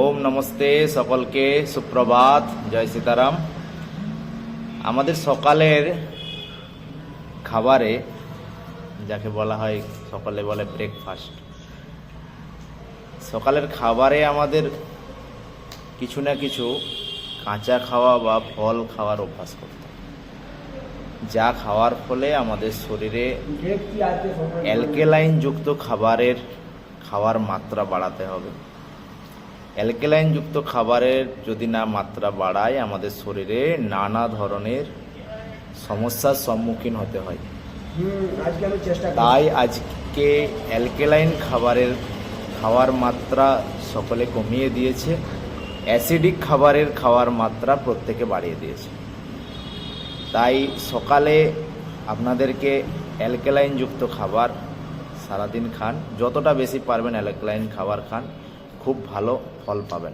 ওম নমস্তে সকলকে, সুপ্রভাত, জয় সীতারাম। আমাদের সকালের খাবারে, যাকে বলা হয়, সকালে বলে ব্রেকফাস্ট সকালের খাবারে আমাদের কিছু না কিছু কাঁচা খাওয়া বা ফল খাওয়ার অভ্যাস করতে যা খাওয়ার ফলে আমাদের শরীরে অ্যালকেলাইন যুক্ত খাবারের খাওয়ার মাত্রা বাড়াতে হবে। অ্যালকেলাইন যুক্ত খাবারের যদি না মাত্রা বাড়ায় আমাদের শরীরে নানা ধরনের সমস্যার সম্মুখীন হতে হয়। তাই আজকে অ্যালকেলাইন খাবারের খাওয়ার মাত্রা সকলে কমিয়ে দিয়েছে। অ্যাসিডিক খাবারের খাওয়ার মাত্রা প্রত্যেকে বাড়িয়ে দিয়েছে। তাই সকালে আপনাদেরকে অ্যালকেলাইন যুক্ত খাবার সারাদিন খান। যতটা বেশি পারবেন অ্যালকেলাইন খাবার খান। খুব ভালো ফল পাবেন।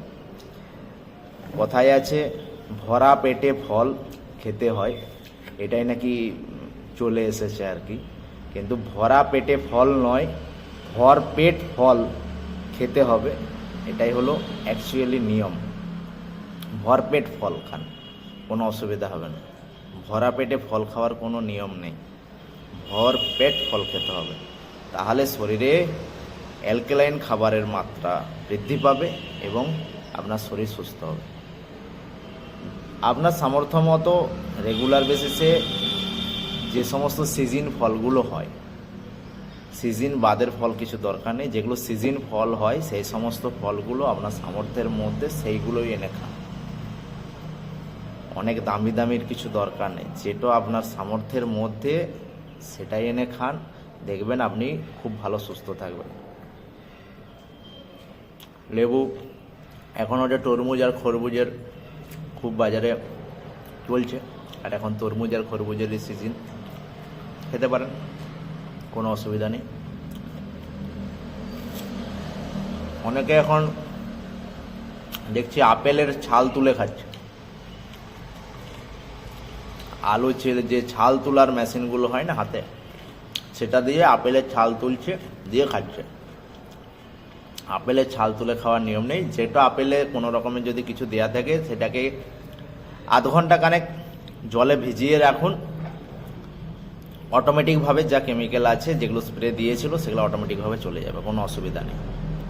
কথায় আছে, ভরা পেটে ফল খেতে হয়। এটাই নাকি চলে এসেছে আর কি। কিন্তু ভরা পেটে ফল নয়, ভর পেট ফল খেতে হবে। এটাই হলো অ্যাকচুয়ালি নিয়ম। ভরপেট ফল খান, কোনো অসুবিধা হবে না। ভরা পেটে ফল খাওয়ার কোনো নিয়ম নেই। ভর পেট ফল খেতে হবে। তাহলে শরীরে অ্যালকেলাইন খাবারের মাত্রা বৃদ্ধি পাবে এবং আপনার শরীর সুস্থ হবে। আপনার সামর্থ্য মতো রেগুলার বেসিসে যে সমস্ত সিজন ফলগুলো হয় সিজন বাদের ফল কিছু দরকার নেই, যেগুলো সিজন ফল হয়, সেই সমস্ত ফলগুলো আপনার সামর্থ্যের মধ্যে সেইগুলোই এনে খান। অনেক দামি দামির কিছু দরকার নেই, যেটা আপনার সামর্থ্যের মধ্যে সেটাই এনে খান, দেখবেন আপনি খুব ভালো সুস্থ থাকবেন। লেবু, এখন ওটা তরমুজ আর খরবুজের খুব বাজারে চলছে। আর এখন তরমুজ আর খরবুজেরই সিজন খেতে পারেন, কোনো অসুবিধা নেই। অনেকে এখন দেখছি আপেলের ছাল তুলে খাচ্ছে। আলু ছেড়ে যে ছাল তোলার মেশিনগুলো হয় না হাতে, সেটা দিয়ে আপেলের ছাল তুলছে, দিয়ে খাচ্ছে। আপেলের ছাল তুলে খাওয়ার নিয়ম নেই। যেটা আপেলে কোনো রকমের যদি কিছু দেয়া থাকে, সেটাকে আধ ঘণ্টা কানেক জলে ভিজিয়ে রাখুন। অটোমেটিকভাবে যা কেমিক্যাল আছে, যেগুলো স্প্রে দিয়েছিল, সেগুলো অটোমেটিকভাবে চলে যাবে, কোনো অসুবিধা নেই।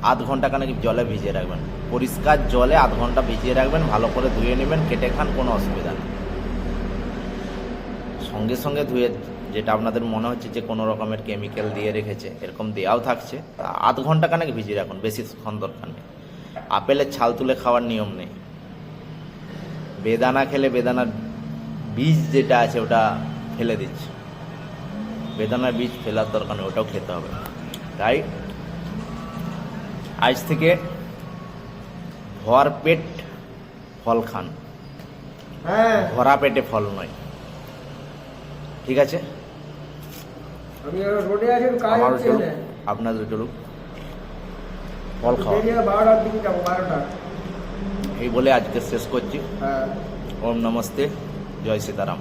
আধ ঘণ্টা কানেক জলে ভিজিয়ে রাখবেন। পরিষ্কার জলে আধ ঘণ্টা ভিজিয়ে রাখবেন, ভালো করে ধুয়ে নেবেন, কেটে খান, কোনো অসুবিধা নেই। সঙ্গে সঙ্গে ধুয়ে যেটা আপনাদের মনে হচ্ছে যে কোনো রকমের কেমিক্যাল দিয়ে রেখেছে এরকম দেওয়াও থাকছে। আধ ঘণ্টা কানেক ভিজিয়ে রাখুন বেশিক্ষণ দরকার নেই। আপেলের ছাল তুলে খাওয়ার নিয়ম নেই। বেদানা খেলে বেদানার বীজ যেটা আছে ওটা ফেলে দিচ্ছে। বেদানার বীজ ফেলার দরকার নেই ওটাও খেতে হবে। তাই আজ থেকে ভর পেট ফল খান। হ্যাঁ। ভরা পেটে ফল নয়। ঠিক আছে? আমি আর রোডে আছি একটু কাজ আমারও হচ্ছে চলুক আপনাদের চলুক। ফল খাওয়া। এই বলে আজকে শেষ করছি। হ্যাঁ। ওম নমস্তে জয় সীতারাম।